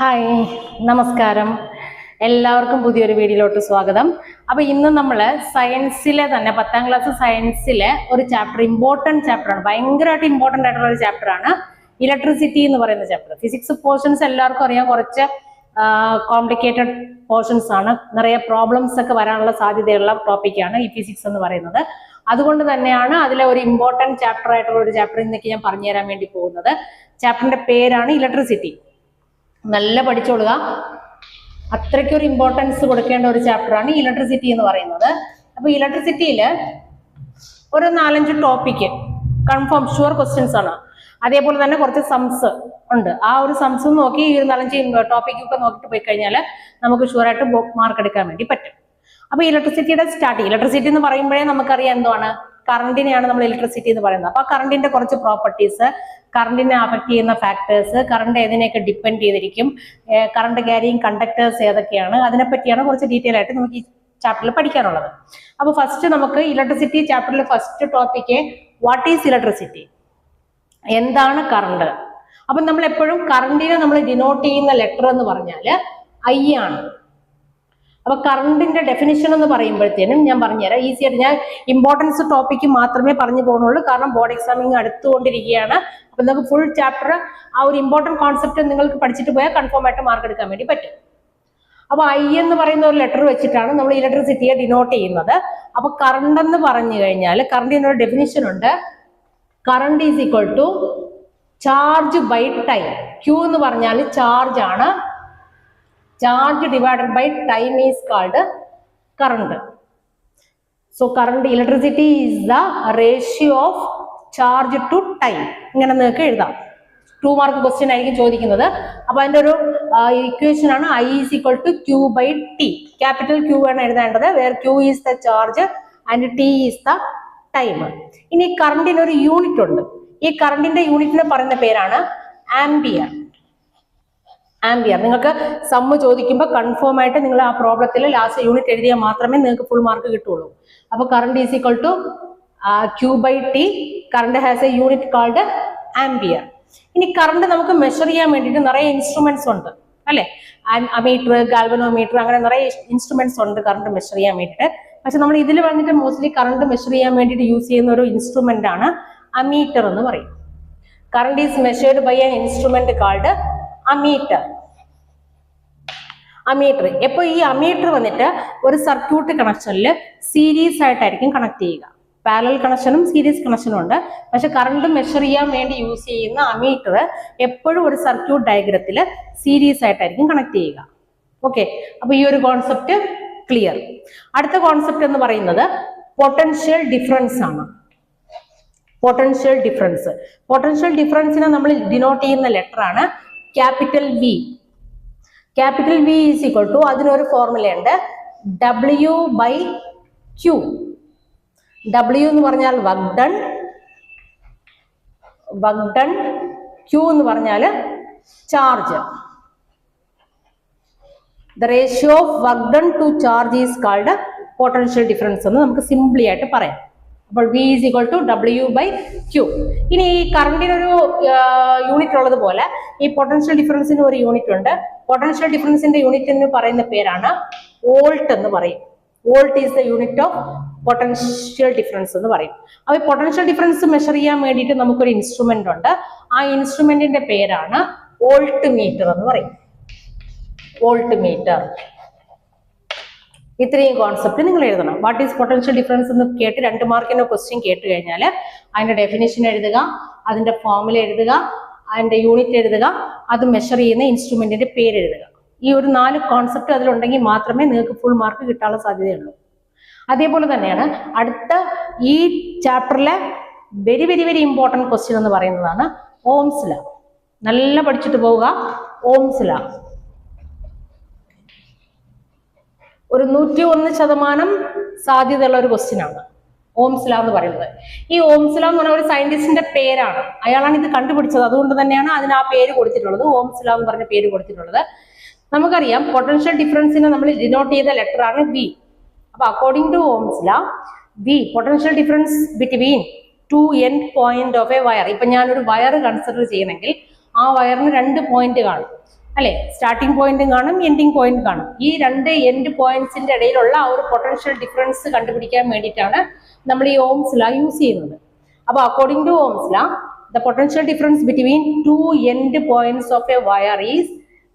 Hi നമസ്കാരം. എല്ലാവർക്കും പുതിയൊരു വീഡിയോയിലോട്ട് സ്വാഗതം. അപ്പോൾ ഇന്ന് നമ്മൾ സയൻസിലെ തന്നെ പത്താം ക്ലാസ് സയൻസിലെ ഒരു ചാപ്റ്റർ ഇമ്പോർട്ടന്റ് ചാപ്റ്ററാണ് ഭയങ്കരമായിട്ട് ഇമ്പോർട്ടന്റ് ആയിട്ടുള്ള ഒരു ചാപ്റ്ററാണ് ഇലക്ട്രിസിറ്റി എന്ന് പറയുന്ന ചാപ്റ്റർ ഫിസിക്സ് പോർഷൻസ് എല്ലാവർക്കും അറിയാം. കുറച്ച് കോംപ്ലിക്കേറ്റഡ് പോർഷൻസ് ആണ്. നിറയെ പ്രോബ്ലംസ് ഒക്കെ വരാനുള്ള സാധ്യതയുള്ള ടോപ്പിക്കാണ് ഈ ഫിസിക്സ് എന്ന് പറയുന്നത്. അതുകൊണ്ട് തന്നെയാണ് അതിലെ ഒരു ഇമ്പോർട്ടന്റ് ചാപ്റ്റർ ആയിട്ടുള്ള ഒരു ചാപ്റ്റർ ഇന്നൊക്കെ ഞാൻ പറഞ്ഞു തരാൻ വേണ്ടി പോകുന്നത്. ചാപ്റ്ററിന്റെ പേരാണ് ഇലക്ട്രിസിറ്റി നല്ല പഠിച്ചോളുക അത്രയ്ക്കൊരു ഇമ്പോർട്ടൻസ് കൊടുക്കേണ്ട ഒരു ചാപ്റ്ററാണ് ഇലക്ട്രിസിറ്റി എന്ന് പറയുന്നത്. അപ്പൊ ഇലക്ട്രിസിറ്റിയിൽ ഒരു നാലഞ്ച് ടോപ്പിക്ക് കൺഫേം ഷുവർ ക്വസ്റ്റ്യൻസ് ആണ്. അതേപോലെ തന്നെ കുറച്ച് സംസ് ഉണ്ട്. ആ ഒരു സംസ് നോക്കി ഈ നാലഞ്ച് നാലഞ്ച് ടോപ്പിക്കൊക്കെ നോക്കിയിട്ട് പോയി കഴിഞ്ഞാൽ നമുക്ക് ഷുവറായിട്ട് മാർക്ക് എടുക്കാൻ വേണ്ടി പറ്റും. അപ്പൊ ഇലക്ട്രിസിറ്റിയുടെ സ്റ്റാർട്ട് ഇലക്ട്രിസിറ്റി എന്ന് പറയുമ്പോഴേ നമുക്കറിയാം എന്താണ് കറണ്ടിനെയാണ് നമ്മൾ ഇലക്ട്രിസിറ്റി എന്ന് പറയുന്നത്. അപ്പൊ കറണ്ടിന്റെ കുറച്ച് പ്രോപ്പർട്ടീസ് കറണ്ടിനെ അഫക്ട് ചെയ്യുന്ന ഫാക്ടേഴ്സ് കറണ്ട് ഏതിനെയൊക്കെ ഡിപ്പെൻഡ് ചെയ്തിരിക്കും കറണ്ട് ക്യാരിങ് കണ്ടക്ടേഴ്സ് ഏതൊക്കെയാണ് അതിനെപ്പറ്റിയാണ് കുറച്ച് ഡീറ്റെയിൽ ആയിട്ട് നമുക്ക് ഈ ചാപ്റ്ററിൽ പഠിക്കാനുള്ളത്. അപ്പോൾ ഫസ്റ്റ് നമുക്ക് ഇലക്ട്രിസിറ്റി ചാപ്റ്ററിൽ first topic what is electricity എന്താണ് കറണ്ട്? അപ്പം നമ്മൾ എപ്പോഴും കറണ്ടിനെ നമ്മൾ ഡിനോട്ട് ചെയ്യുന്ന ലെറ്റർ എന്ന് പറഞ്ഞാൽ ഐ ആണ്. അപ്പൊ കറണ്ടിന്റെ ഡെഫിനിഷൻ എന്ന് പറയുമ്പോഴത്തേനും ഞാൻ പറഞ്ഞുതരാം. ഈസി ആയിട്ട് ഞാൻ ഇമ്പോർട്ടൻസ് ടോപ്പിക്ക് മാത്രമേ പറഞ്ഞു പോകുന്നുള്ളൂ. കാരണം ബോർഡ് എക്സാമിങ് അടുത്തുകൊണ്ടിരിക്കുകയാണ്. അപ്പൊ നമുക്ക് ഫുൾ ചാപ്റ്റർ ആ ഒരു ഇമ്പോർട്ടന്റ് കോൺസെപ്റ്റ് നിങ്ങൾക്ക് പഠിച്ചിട്ട് പോയാൽ കൺഫേം ആയിട്ട് മാർക്ക് എടുക്കാൻ വേണ്ടി പറ്റും. അപ്പൊ ഐ എന്ന് പറയുന്ന ഒരു ലെറ്റർ വെച്ചിട്ടാണ് നമ്മൾ ഇലക്ട്രിസിറ്റിയെ ഡിനോട്ട് ചെയ്യുന്നത്. അപ്പൊ കറണ്ട് എന്ന് പറഞ്ഞു കഴിഞ്ഞാൽ കറണ്ടിന് ഒരു ഡെഫിനിഷൻ ഉണ്ട്. Current is equal to charge by time Q എന്ന് പറഞ്ഞാൽ ചാർജ് ആണ്. Charge divided by time is called current so current electricity is the ratio of charge to time ഇങ്ങനെ നിങ്ങൾക്ക് എഴുതാം. ടു മാർക്ക് ക്വസ്റ്റ്യൻ ആയിരിക്കും ചോദിക്കുന്നത്. അപ്പൊ അതിന്റെ ഒരു ഇക്വേഷൻ ആണ് I is equal to Q by T capital Q ആണ് എഴുതേണ്ടത്. Where Q is the charge and T is the time ഇനി കറണ്ടിന് ഒരു യൂണിറ്റ് ഉണ്ട്. ഈ കറണ്ടിന്റെ യൂണിറ്റിനെ പറയുന്ന പേരാണ് ആംബിയർ ആംബിയർ. നിങ്ങൾക്ക് സമ്മ് ചോദിക്കുമ്പോൾ കൺഫേം ആയിട്ട് നിങ്ങൾ ആ പ്രോബ്ലത്തിൽ ലാസ്റ്റ് യൂണിറ്റ് എഴുതിയാൽ മാത്രമേ നിങ്ങൾക്ക് ഫുൾ മാർക്ക് കിട്ടുള്ളൂ. അപ്പോൾ current is equal to Q by T current has a unit called ampere. ഇനി കറണ്ട് നമുക്ക് മെഷർ ചെയ്യാൻ വേണ്ടിയിട്ട് നിറയെ ഇൻസ്ട്രുമെന്റ്സ് ഉണ്ട്. അല്ലെ? അമീറ്റർ ഗാൽവനോമീറ്റർ അങ്ങനെ നിറയെ ഇൻസ്ട്രുമെന്റ്സ് ഉണ്ട് കറണ്ട് മെഷർ ചെയ്യാൻ വേണ്ടിയിട്ട്. പക്ഷെ നമ്മൾ ഇതിൽ വന്നിട്ട് മോസ്റ്റ്ലി കറണ്ട് മെഷർ ചെയ്യാൻ വേണ്ടിയിട്ട് യൂസ് ചെയ്യുന്ന ഒരു ഇൻസ്ട്രുമെന്റ് ആണ് അമീറ്റർ എന്ന് പറയും. Current is measured by an instrument called ammeter. Ammeter. എപ്പോ ഈ അമീറ്റർ വന്നിട്ട് ഒരു സർക്യൂട്ട് കണക്ഷനിൽ സീരീസ് ആയിട്ടായിരിക്കും കണക്ട് ചെയ്യുക. പാരലൽ കണക്ഷനും സീരീസ് കണക്ഷനും ഉണ്ട്. പക്ഷെ കറണ്ട് മെഷർ ചെയ്യാൻ വേണ്ടി യൂസ് ചെയ്യുന്ന അമീറ്റർ എപ്പോഴും ഒരു സർക്യൂട്ട് ഡയഗ്രത്തിൽ സീരീസ് ആയിട്ടായിരിക്കും കണക്ട് ചെയ്യുക. ഓക്കെ അപ്പൊ ഈ ഒരു കോൺസെപ്റ്റ് ക്ലിയർ അടുത്ത കോൺസെപ്റ്റ് എന്ന് പറയുന്നത് പൊട്ടൻഷ്യൽ ഡിഫറൻസ് ആണ്. പൊട്ടൻഷ്യൽ ഡിഫറൻസ് പൊട്ടൻഷ്യൽ ഡിഫറൻസിനെ നമ്മൾ ഡിനോട്ട് ചെയ്യുന്ന ലെറ്റർ ആണ് capital V capital V is equal to അതിനൊരു ഫോർമുലയുണ്ട് ഡബ്ല്യു ബൈ ക്യു ഡബ്ല്യു എന്ന് പറഞ്ഞാൽ വർക്ക് ഡൺ വർക്ക് ക്യൂ എന്ന് പറഞ്ഞാൽ charge the ratio of work done to charge is called potential difference എന്ന് നമുക്ക് സിംപ്ലി ആയിട്ട് പറയാം. അപ്പോൾ V is equal to W by Q ഇനി ഈ കറണ്ടിനൊരു യൂണിറ്റ് ഉള്ളത് പോലെ ഈ പൊട്ടൻഷ്യൽ ഡിഫറൻസിന് ഒരു യൂണിറ്റ് ഉണ്ട്. പൊട്ടൻഷ്യൽ ഡിഫറൻസിന്റെ യൂണിറ്റ് എന്ന് പറയുന്ന പേരാണ് വോൾട്ട് എന്ന് പറയും. Volt is the unit of potential difference എന്ന് പറയും. അപ്പൊ ഈ പൊട്ടൻഷ്യൽ ഡിഫറൻസ് മെഷർ ചെയ്യാൻ വേണ്ടിയിട്ട് നമുക്കൊരു ഇൻസ്ട്രുമെന്റ് ഉണ്ട്. ആ ഇൻസ്ട്രുമെന്റിന്റെ പേരാണ് വോൾട്ട് മീറ്റർ എന്ന് പറയും. വോൾട്ട് മീറ്റർ ഇത്രയും കോൺസെപ്റ്റ് നിങ്ങൾ എഴുതണം. വാട്ട് ഈസ് പൊട്ടൻഷ്യൽ ഡിഫറൻസ് എന്ന് കേട്ട് രണ്ട് മാർക്കിന്റെ ക്വസ്റ്റ്യൻ കേട്ട് കഴിഞ്ഞാൽ അതിന്റെ ഡെഫിനേഷൻ എഴുതുക അതിന്റെ ഫോമുല എഴുതുക അതിന്റെ യൂണിറ്റ് എഴുതുക അത് മെഷർ ചെയ്യുന്ന ഇൻസ്ട്രുമെന്റിന്റെ പേര് എഴുതുക. ഈ ഒരു നാല് കോൺസെപ്റ്റ് അതിലുണ്ടെങ്കിൽ മാത്രമേ നിങ്ങൾക്ക് ഫുൾ മാർക്ക് കിട്ടാനുള്ള സാധ്യതയുള്ളൂ. അതേപോലെ തന്നെയാണ് അടുത്ത ഈ ചാപ്റ്ററിലെ very very very important question എന്ന് പറയുന്നതാണ് ഓംസ് നല്ല പഠിച്ചിട്ട് പോവുക. ഓംസ് ഒരു നൂറ്റി ഒന്ന് ശതമാനം സാധ്യതയുള്ള ഒരു ക്വസ്റ്റ്യൻ ആണ് ഓംസ്ല എന്ന് പറയുന്നത്. ഈ ഓംസ്ല എന്ന് പറഞ്ഞ ഒരു സയന്റിസ്റ്റിന്റെ പേരാണ്. അയാളാണ് ഇത് കണ്ടുപിടിച്ചത്. അതുകൊണ്ട് തന്നെയാണ് അതിന് ആ പേര് കൊടുത്തിട്ടുള്ളത്. ഓംസ്ല എന്ന് പറഞ്ഞ പേര് കൊടുത്തിട്ടുള്ളത്. നമുക്കറിയാം പൊട്ടൻഷ്യൽ ഡിഫറൻസിനെ നമ്മൾ ഡിനോട്ട് ചെയ്ത ലെറ്റർ ആണ് വി. അപ്പൊ according to ഓംസ്ല V potential difference between two end point of a wire ഇപ്പൊ ഞാനൊരു വയർ കൺസിഡർ ചെയ്യണമെങ്കിൽ ആ വയറിന് രണ്ട് പോയിന്റ് കാണും. അല്ലെ? സ്റ്റാർട്ടിംഗ് പോയിന്റും കാണും എൻഡിങ് പോയിന്റ് കാണും. ഈ രണ്ട് എൻഡ് പോയിന്റ്സിന്റെ ഇടയിലുള്ള ആ ഒരു പൊട്ടൻഷ്യൽ ഡിഫറൻസ് കണ്ടുപിടിക്കാൻ വേണ്ടിയിട്ടാണ് നമ്മൾ ഈ ഓംസ് ലാ യൂസ് ചെയ്യുന്നത്. അപ്പൊ according to Ohm's law the potential difference between two end points of a wire is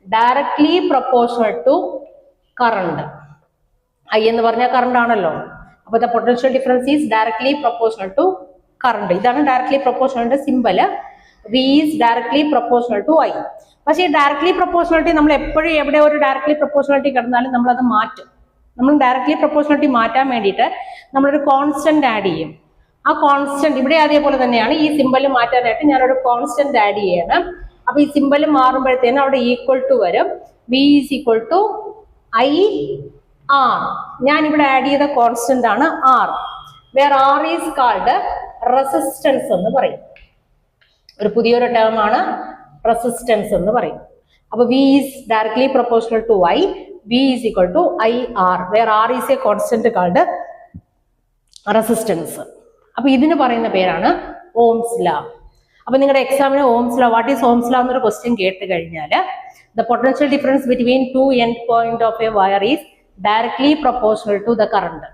directly proportional to current I എന്ന് പറഞ്ഞാൽ കറണ്ട് ആണല്ലോ. അപ്പൊ the potential difference is directly proportional to current ഇതാണ് directly പ്രൊപ്പോർഷണലിന്റെ symbol V is directly proportional to I പക്ഷേ ഈ directly proportionality നമ്മൾ എപ്പോഴും എവിടെ ഒരു ഡയറക്ട്ലി പ്രൊപ്പോർഷണാലിറ്റി കിടന്നാലും നമ്മൾ അത് മാറ്റും. നമ്മൾ ഡയറക്ട്ലി പ്രൊപ്പോർഷണാലിറ്റി മാറ്റാൻ വേണ്ടിയിട്ട് നമ്മളൊരു കോൺസ്റ്റന്റ് ആഡ് ചെയ്യും. ആ കോൺസ്റ്റന്റ് ഇവിടെ അതേപോലെ തന്നെയാണ്. ഈ സിമ്പൽ മാറ്റാനായിട്ട് ഞാനൊരു കോൺസ്റ്റന്റ് ആഡ് ചെയ്യണം. അപ്പൊ ഈ സിമ്പൽ മാറുമ്പോഴത്തേനും അവിടെ ഈക്വൽ ടു വരും. V is equal to I R ഞാൻ ഇവിടെ ആഡ് ചെയ്ത കോൺസ്റ്റന്റ് ആണ് R where R is called resistance എന്ന് പറയും. ഒരു പുതിയൊരു ടേം ആണ് റെസിസ്റ്റൻസ് എന്ന് പറയും. അപ്പൊ V is directly proportional to I V is equal to I R where R is a constant called resistance അപ്പൊ ഇതിന് പറയുന്ന പേരാണ് ഓംസ് ലാ. അപ്പൊ നിങ്ങളുടെ എക്സാമിന് ഓംസ് ലാ വാട്ട് ഈസ് ഓംസ് ലാ എന്നൊരു ക്വസ്റ്റ്യൻ കേട്ട് കഴിഞ്ഞാൽ the potential difference between two end point of a wire is directly proportional to the current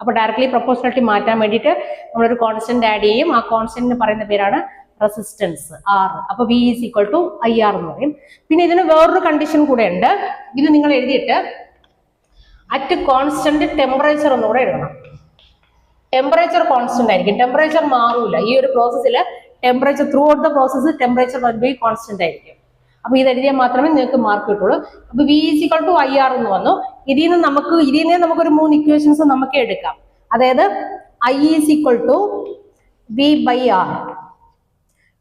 അപ്പൊ ഡയറക്ട്ലി പ്രൊപ്പോർഷണാലിറ്റി മാറ്റാൻ വേണ്ടിയിട്ട് നമ്മളൊരു കോൺസ്റ്റന്റ് ആഡ് ചെയ്യും. ആ കോൺസ്റ്റന്റിന് പറയുന്ന പേരാണ് റെസിസ്റ്റൻസ് ആർ അപ്പൊ V is equal to I R എന്ന് പറയും. പിന്നെ ഇതിന് വേറൊരു കണ്ടീഷൻ കൂടെ ഉണ്ട്. ഇത് നിങ്ങൾ എഴുതിയിട്ട് അറ്റ് കോൺസ്റ്റന്റ് ടെമ്പറേച്ചർ ഒന്നുകൂടെ എഴുതണം. ടെമ്പറേച്ചർ കോൺസ്റ്റന്റ് ആയിരിക്കും. ടെമ്പറേച്ചർ മാറൂല. ഈ ഒരു പ്രോസസ്സിൽ temperature through out the process temperature by constant ആയിരിക്കും. അപ്പൊ ഇത് എഴുതിയാൽ മാത്രമേ നിങ്ങൾക്ക് മാർക്ക് കിട്ടുള്ളൂ. അപ്പൊ V is equal to I R എന്ന് വന്നു. ഇതിൽ നിന്ന് നമുക്ക് ഇതിൽ നിന്ന് നമുക്കൊരു മൂന്ന് ഇക്വേഷൻസ് നമുക്ക് എടുക്കാം. അതായത് I is equal to V by R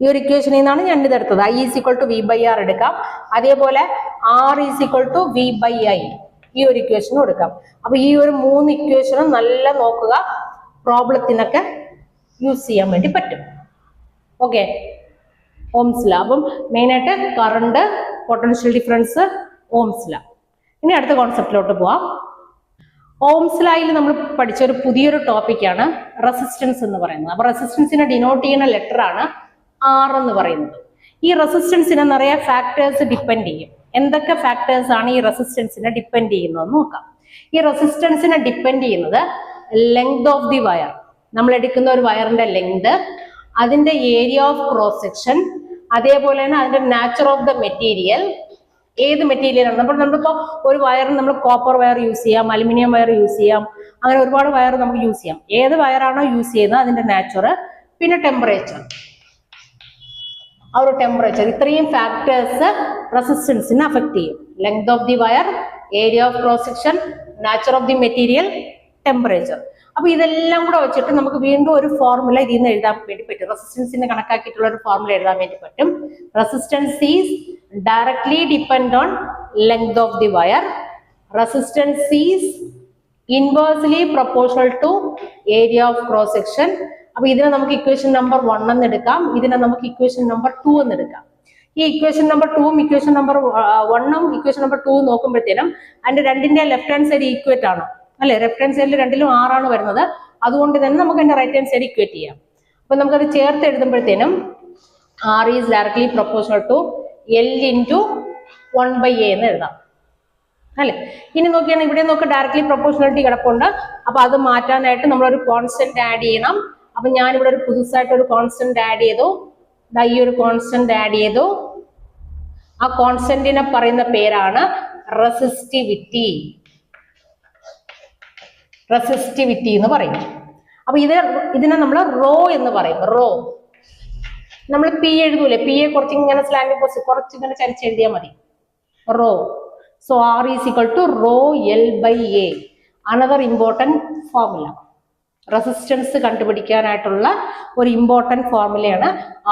ഈ ഒരു ഇക്വേഷനിൽ നിന്നാണ് ഞാൻ ഇത് എടുത്തത്. I is equal to V by R എടുക്കാം. അതേപോലെ R is equal to V by I ഈ ഒരു ഇക്വേഷനും എടുക്കാം. അപ്പൊ ഈ ഒരു മൂന്ന് ഇക്വേഷനും നല്ല നോക്കുക. പ്രോബ്ലത്തിനൊക്കെ യൂസ് ചെയ്യാൻ വേണ്ടി പറ്റും. ഓക്കെ ഓംസ് ലാ അപ്പം മെയിനായിട്ട് കറണ്ട് പൊട്ടൻഷ്യൽ ഡിഫറൻസ് ഓംസ് ലാ ഇനി അടുത്ത കോൺസെപ്റ്റിലോട്ട് പോവാം. ഓംസ് ലായിൽ നമ്മൾ പഠിച്ച ഒരു പുതിയൊരു ടോപ്പിക്കാണ് റെസിസ്റ്റൻസ് എന്ന് പറയുന്നത്. അപ്പൊ റെസിസ്റ്റൻസിനെ ഡിനോട്ട് ചെയ്യുന്ന ലെറ്റർ ആണ് ആർ എന്ന് പറയുന്നത്. ഈ റെസിസ്റ്റൻസിനെ നിറയെ ഫാക്ടേഴ്സ് ഡിപ്പെൻഡ് ചെയ്യും. എന്തൊക്കെ ഫാക്ടേഴ്സ് ആണ് ഈ റെസിസ്റ്റൻസിനെ ഡിപ്പെൻഡ് ചെയ്യുന്നത് നോക്കാം. ഈ റെസിസ്റ്റൻസിനെ ഡിപ്പെൻഡ് ചെയ്യുന്നത് ലെങ്ത് ഓഫ് ദി വയർ നമ്മൾ എടുക്കുന്ന ഒരു വയറിന്റെ ലെങ്ത് അതിന്റെ ഏരിയ ഓഫ് ക്രോസ് സെക്ഷൻ അതേപോലെ തന്നെ അതിന്റെ നാച്ചർ ഓഫ് ദ മെറ്റീരിയൽ ഏത് മെറ്റീരിയൽ ആണ്? നമ്മൾ നമ്മളിപ്പോ ഒരു വയർ നമ്മൾ കോപ്പർ വയർ യൂസ് ചെയ്യാം അലുമിനിയം വയർ യൂസ് ചെയ്യാം അങ്ങനെ ഒരുപാട് വയർ നമുക്ക് യൂസ് ചെയ്യാം. ഏത് വയറാണോ യൂസ് ചെയ്യുന്നത് അതിന്റെ നാച്ചുറ പിന്നെ ടെമ്പറേച്ചർ ആ ഒരു ടെമ്പറേച്ചർ ഇത്രയും ഫാക്ടേഴ്സ് റെസിസ്റ്റൻസിനെ അഫക്റ്റ് ചെയ്യും. Length of the wire area of പ്രോസെക്ഷൻ section nature of the material temperature അപ്പൊ ഇതെല്ലാം കൂടെ വെച്ചിട്ട് നമുക്ക് വീണ്ടും ഒരു ഫോർമുല ഇതിൽ നിന്ന് എഴുതാൻ വേണ്ടി പറ്റും. റെസിസ്റ്റൻസിനെ കണക്കാക്കിയിട്ടുള്ള ഒരു ഫോർമുല എഴുതാൻ വേണ്ടി പറ്റും. Resistance is directly depend on length of the wire resistance is inversely proportional to area of cross section അപ്പൊ ഇതിനെ നമുക്ക് ഇക്വേഷൻ നമ്പർ വൺ എന്ന് എടുക്കാം. ഇതിനെ നമുക്ക് ഇക്വേഷൻ നമ്പർ ടു എന്ന് എടുക്കാം. ഈ ഇക്വേഷൻ നമ്പർ ടൂവും ഇക്വേഷൻ നമ്പർ വണ്ണും ഇക്വേഷൻ നമ്പർ ടൂ നോക്കുമ്പോഴത്തേനും അതിന്റെ രണ്ടിന്റെ ലെഫ്റ്റ് ഹാൻഡ് സൈഡ് ഈക്വേറ്റ് ആണ്. അല്ലെ? ലെഫ്റ്റ് ഹാൻഡ് സൈഡിൽ രണ്ടിലും ആറാണ് വരുന്നത്. അതുകൊണ്ട് തന്നെ നമുക്ക് അതിന്റെ റൈറ്റ് ഹാൻഡ് സൈഡ് ഇക്വേറ്റ് ചെയ്യാം. അപ്പൊ നമുക്കത് ചേർത്ത് എഴുതുമ്പോഴത്തേനും R is directly proportional to L into one by A എന്ന് എഴുതാം. അല്ലെ? ഇനി നോക്കിയാണ് ഇവിടെ നോക്കി ഡയറക്ട്ലി പ്രൊപ്പോഷണാലിറ്റി കിടപ്പുണ്ട്. അപ്പൊ അത് മാറ്റാനായിട്ട് നമ്മളൊരു കോൺസ്റ്റന്റ് ആഡ് ചെയ്യണം. അപ്പൊ ഞാൻ ഇവിടെ ഒരു പുതുസായിട്ട് ഒരു കോൺസ്റ്റന്റ് ആഡ് ചെയ്തു. ഈ ഒരു കോൺസ്റ്റന്റ് ആഡ് ചെയ്തു. ആ കോൺസ്റ്റന്റിനെ പറയുന്ന പേരാണ് റെസിസ്റ്റിവിറ്റി റെസിസ്റ്റിവിറ്റി എന്ന് പറയും. അപ്പൊ ഇത് ഇതിനെ നമ്മൾ റോ എന്ന് പറയും. റോ നമ്മൾ പി എഴുതൂലേ? പി എ കുറച്ച് ഇങ്ങനെ സ്ലാൻഡ് കുറച്ച് ഇങ്ങനെ ചരിച്ചെഴുതിയാൽ മതി. Rho so R is equal to rho L by A another important formula resistance കണ്ടുപിടിക്കാനായിട്ടുള്ള ഒരു important ഫോർമുലയാണ്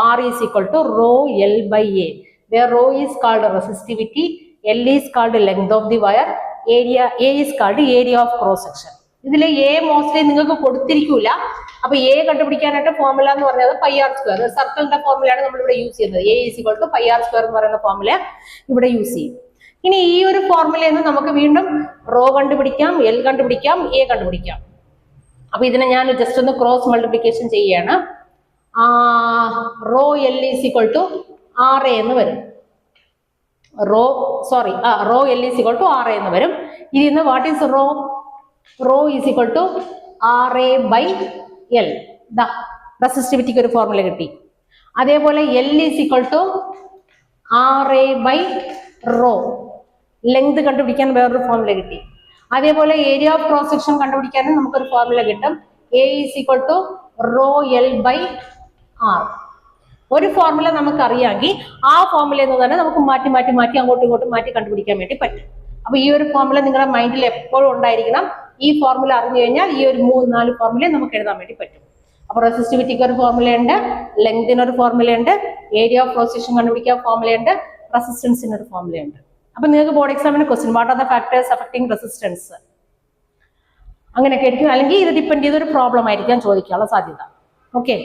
R is equal to rho L by A where rho is called resistivity L is called length of the wire area A is called area of cross section ഇതിൽ A mostly നിങ്ങൾക്ക് കൊടുത്തിരിക്കൂല. അപ്പൊ A കണ്ടുപിടിക്കാനായിട്ട് formula എന്ന് പറയുന്നത് pi R square സർക്കിളിന്റെ ഫോർമുലയാണ് നമ്മൾ ഇവിടെ യൂസ് ചെയ്യുന്നത്. A is equal to pi R square എന്ന് പറയുന്ന ഫോർമുല ഇവിടെ യൂസ് ചെയ്യും. ഇനി ഈ ഒരു ഫോർമുലയിൽ നിന്ന് നമുക്ക് വീണ്ടും റോ കണ്ടുപിടിക്കാം എൽ കണ്ടുപിടിക്കാം എ കണ്ടുപിടിക്കാം. അപ്പൊ ഇതിനെ ഞാൻ ജസ്റ്റ് ഒന്ന് ക്രോസ് മൾട്ടിപ്ലിക്കേഷൻ ചെയ്യാണ്. Rho L is equal to R A എന്ന് വരും. റോ സോറി ആ rho L is equal to R A എന്ന് വരും. ഇതിൽ നിന്ന് what is rho rho is equal to R A by L ദാ റെസിസ്റ്റിവിറ്റിക്ക് ഒരു ഫോർമുല കിട്ടി. അതേപോലെ L is equal to R A by rho length കണ്ടുപിടിക്കാൻ വേറൊരു ഫോർമുല കിട്ടി. അതേപോലെ ഏരിയ ഓഫ് ക്രോസ് സെക്ഷൻ കണ്ടുപിടിക്കാനും നമുക്കൊരു ഫോർമുല കിട്ടും. A is equal to rho L by R ഒരു ഫോർമുല നമുക്ക് അറിയാമെങ്കിൽ ആ ഫോർമുല എന്ന് തന്നെ നമുക്ക് മാറ്റി മാറ്റി മാറ്റി അങ്ങോട്ടും ഇങ്ങോട്ടും മാറ്റി കണ്ടുപിടിക്കാൻ വേണ്ടി പറ്റും. അപ്പൊ ഈ ഒരു ഫോർമുല നിങ്ങളുടെ മൈൻഡിൽ എപ്പോഴും ഉണ്ടായിരിക്കണം. ഈ ഫോർമുല അറിഞ്ഞു കഴിഞ്ഞാൽ ഈ ഒരു മൂന്ന് നാല് ഫോർമുല നമുക്ക് എഴുതാൻ വേണ്ടി പറ്റും. അപ്പൊ റെസിസ്റ്റിവിറ്റിക്ക് ഒരു ഫോർമുലയുണ്ട് ലെങ്തിന് ഒരു ഫോർമുലയുണ്ട് ഏരിയ ഓഫ് പ്രോസിഷൻ കണ്ടുപിടിക്കാൻ ഫോർമുലയുണ്ട് റെസിസ്റ്റൻസിന് ഒരു ഫോർമുലയുണ്ട് അപ്പൊ നിങ്ങൾക്ക് ബോർഡ് എക്സാമിന് question what are the factors affecting resistance അങ്ങനെയൊക്കെ ആയിരിക്കും. അല്ലെങ്കിൽ ഇത് ഡിപ്പെൻഡ് ചെയ്തൊരു പ്രോബ്ലം ആയിരിക്കാൻ ചോദിക്കാനുള്ള സാധ്യത. ഓക്കെ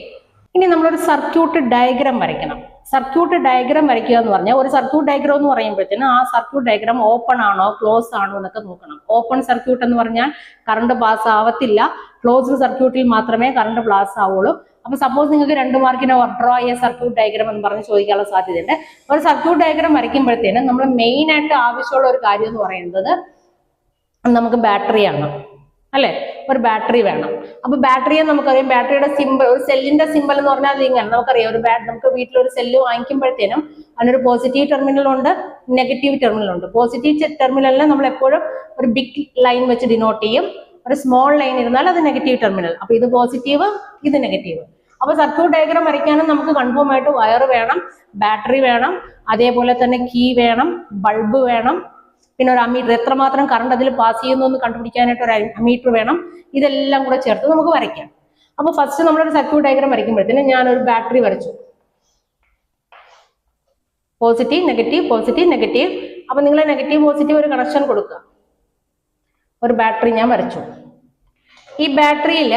ഇനി നമ്മളൊരു സർക്യൂട്ട് ഡയഗ്രാം വരയ്ക്കണം. സർക്യൂട്ട് ഡയഗ്രാം വരയ്ക്കുക എന്ന് പറഞ്ഞാൽ ഒരു സർക്യൂട്ട് ഡയഗ്രാം എന്ന് പറയുമ്പോഴത്തേനും ആ സർക്യൂട്ട് ഡയഗ്രാം ഓപ്പൺ ആണോ ക്ലോസ് ആണോ എന്നൊക്കെ നോക്കണം. ഓപ്പൺ സർക്യൂട്ട് എന്ന് പറഞ്ഞാൽ കറണ്ട് പാസ് ആവത്തില്ല. ക്ലോസ്ഡ് സർക്യൂട്ടിൽ മാത്രമേ കറണ്ട് പാസ് ആവുള്ളൂ. അപ്പൊ സപ്പോസ് നിങ്ങൾക്ക് രണ്ട് മാർക്കിന് ഡ്രോ ചെയ്യ സർക്യൂട്ട് ഡയഗ്രാം എന്ന് പറഞ്ഞ് ചോദിക്കാനുള്ള സാധ്യതയുണ്ട്. ഒരു സർക്യൂട്ട് ഡയഗ്രാം വരയ്ക്കുമ്പോഴത്തേനും നമ്മൾ മെയിൻ ആയിട്ട് ആവശ്യമുള്ള ഒരു കാര്യം എന്ന് പറയുന്നത് നമുക്ക് ബാറ്ററിയാണ് അല്ലെ? ഒരു ബാറ്ററി വേണം. അപ്പൊ ബാറ്ററിയെ നമുക്കറിയാം ബാറ്ററിയുടെ സിമ്പിൾ ഒരു സെല്ലിന്റെ സിമ്പിൾ എന്ന് പറഞ്ഞാൽ ഇങ്ങനെ നമുക്കറിയാം ഒരു ബാറ്റ് നമുക്ക് വീട്ടിൽ ഒരു സെല്ല് വാങ്ങിക്കുമ്പോഴത്തേനും അതിനൊരു പോസിറ്റീവ് ടെർമിനൽ ഉണ്ട് നെഗറ്റീവ് ടെർമിനൽ ഉണ്ട്. പോസിറ്റീവ് ടെർമിനലിനെ നമ്മൾ എപ്പോഴും ഒരു ബിഗ് ലൈൻ വെച്ച് ഡിനോട്ട് ചെയ്യും. ഒരു സ്മോൾ ലൈൻ ഇരുന്നാൽ അത് നെഗറ്റീവ് ടെർമിനൽ അപ്പൊ ഇത് പോസിറ്റീവ് ഇത് നെഗറ്റീവ് അപ്പൊ സർക്യൂട്ട് ഡയഗ്രാം വരയ്ക്കാനും നമുക്ക് കൺഫേം ആയിട്ട് വയർ വേണം ബാറ്ററി വേണം അതേപോലെ തന്നെ കീ വേണം ബൾബ് വേണം. പിന്നെ ഒരു അമീറ്റർ എത്രമാത്രം കറണ്ട് അതിൽ പാസ് ചെയ്യുന്നു എന്ന് കണ്ടുപിടിക്കാനായിട്ട് ഒരു അമീറ്റർ വേണം. ഇതെല്ലാം കൂടെ ചേർത്ത് നമുക്ക് വരയ്ക്കാം. അപ്പൊ ഫസ്റ്റ് നമ്മളൊരു സർക്യൂട്ട് ഡയഗ്രാം വരയ്ക്കുമ്പോഴത്തേന് ഞാനൊരു ബാറ്ററി വരച്ചു. പോസിറ്റീവ് നെഗറ്റീവ് പോസിറ്റീവ് നെഗറ്റീവ് അപ്പൊ നിങ്ങൾ നെഗറ്റീവ് പോസിറ്റീവ് ഒരു കണക്ഷൻ കൊടുക്കുക. ഒരു ബാറ്ററി ഞാൻ വരച്ചു. ഈ ബാറ്ററിയിൽ